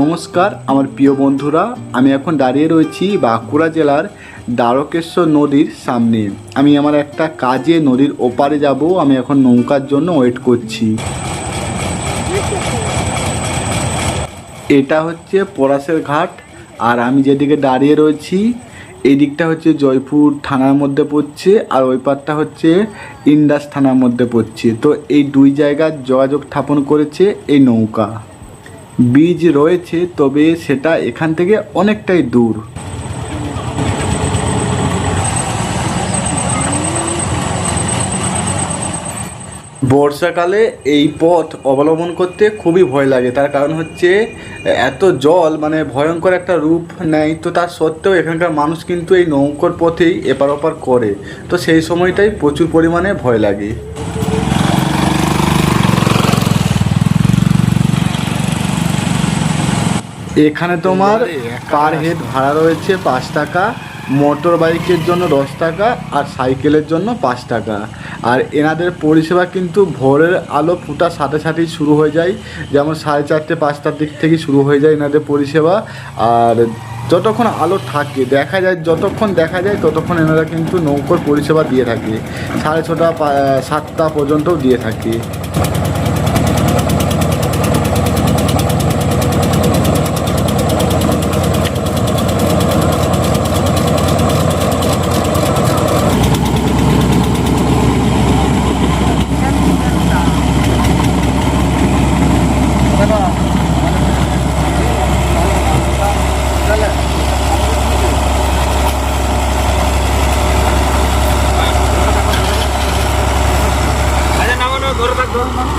নমস্কার, আমার প্রিয় বন্ধুরা, আমি এখন দাঁড়িয়ে রয়েছি বাঁকুড়া জেলার দ্বারকেশ্বর নদীর সামনে। আমি আমার একটা কাজে নদীর ওপারে যাব, আমি এখন নৌকার জন্য ওয়েট করছি। এটা হচ্ছে পরাশের ঘাট, আর আমি যেদিকে দাঁড়িয়ে রয়েছি এই দিকটা হচ্ছে জয়পুর থানার মধ্যে পড়ছে আর ওই পারটা হচ্ছে ইন্ডাস থানার মধ্যে পড়ছে। তো এই দুই জায়গার যোগাযোগ স্থাপন করেছে এই নৌকা। বীজ রয়েছে, তবে সেটা এখান থেকে অনেকটাই দূর। বর্ষাকালে এই পথ অবলম্বন করতে খুবই ভয় লাগে। তার কারণ হচ্ছে, এত জল মানে ভয়ঙ্কর একটা রূপ নেয় তো তার সত্ত্বেও এখানকার মানুষ কিন্তু এই নৌকর পথেই এপার ওপার করে। তো সেই সময়টাই প্রচুর পরিমাণে ভয় লাগে। এখানে তোমার পার হেড ভাড়া রয়েছে পাঁচ টাকা মোটর বাইকের জন্য দশ টাকা আর সাইকেলের জন্য পাঁচ টাকা। আর এনাদের পরিষেবা কিন্তু ভোরের আলো ফুটার সাথে সাথেই শুরু হয়ে যায়। যেমন সাড়ে চারটে পাঁচটার দিক থেকে শুরু হয়ে যায় এনাদের পরিষেবা। আর যতক্ষণ আলো থাকে দেখা যায় যতক্ষণ দেখা যায় ততক্ষণ এনারা কিন্তু নৌকোর পরিষেবা দিয়ে থাকে। সাড়ে ছটা পা- সাতটা পর্যন্তও দিয়ে থাকে। Don't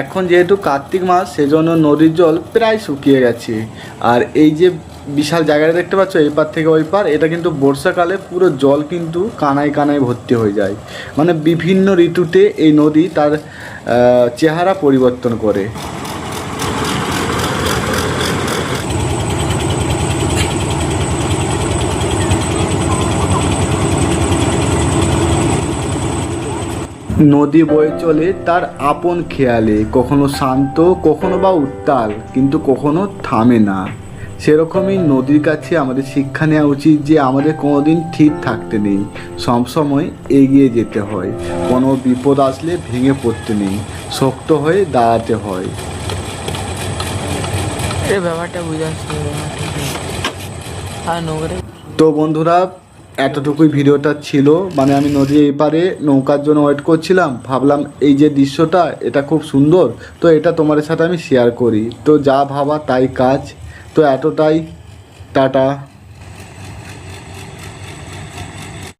এখন যেহেতু কার্তিক মাস, সেজন্য নদীর জল প্রায় শুকিয়ে গেছে। আর এই যে বিশাল জায়গাটা দেখতে পাচ্ছ এই পার থেকে ওই পার, এটা কিন্তু বর্ষাকালে পুরো জল কিন্তু কানায় কানায় ভর্তি হয়ে যায়। মানে বিভিন্ন ঋতুতে এই নদী তার চেহারা পরিবর্তন করে। নদী বয়ে চলে তার আপন খেয়ালে কখনো শান্ত কখনো বা উত্তাল কিন্তু কখনো থামে না। সেরকমই নদীর কাছে আমাদের শিক্ষা নেওয়া উচিত যে আমাদের কোনো দিন ঠিক থাকতে নেই। সবসময় এগিয়ে যেতে হয়। কোনো বিপদ আসলে ভেঙে পড়তে নেই। শক্ত হয়ে দাঁড়াতে হয়। ব্যাপারটা বুঝে আসছে আর তো বন্ধুরা এতটুকুই ভিডিওটা ছিল। মানে আমি নদীর এই পারে নৌকার জন্য ওয়েট করছিলাম। ভাবলাম এই যে দৃশ্যটা, এটা খুব সুন্দর। তো এটা তোমার সাথে আমি শেয়ার করি। তো যা ভাবা তাই কাজ। তো এতটাই, টাটা।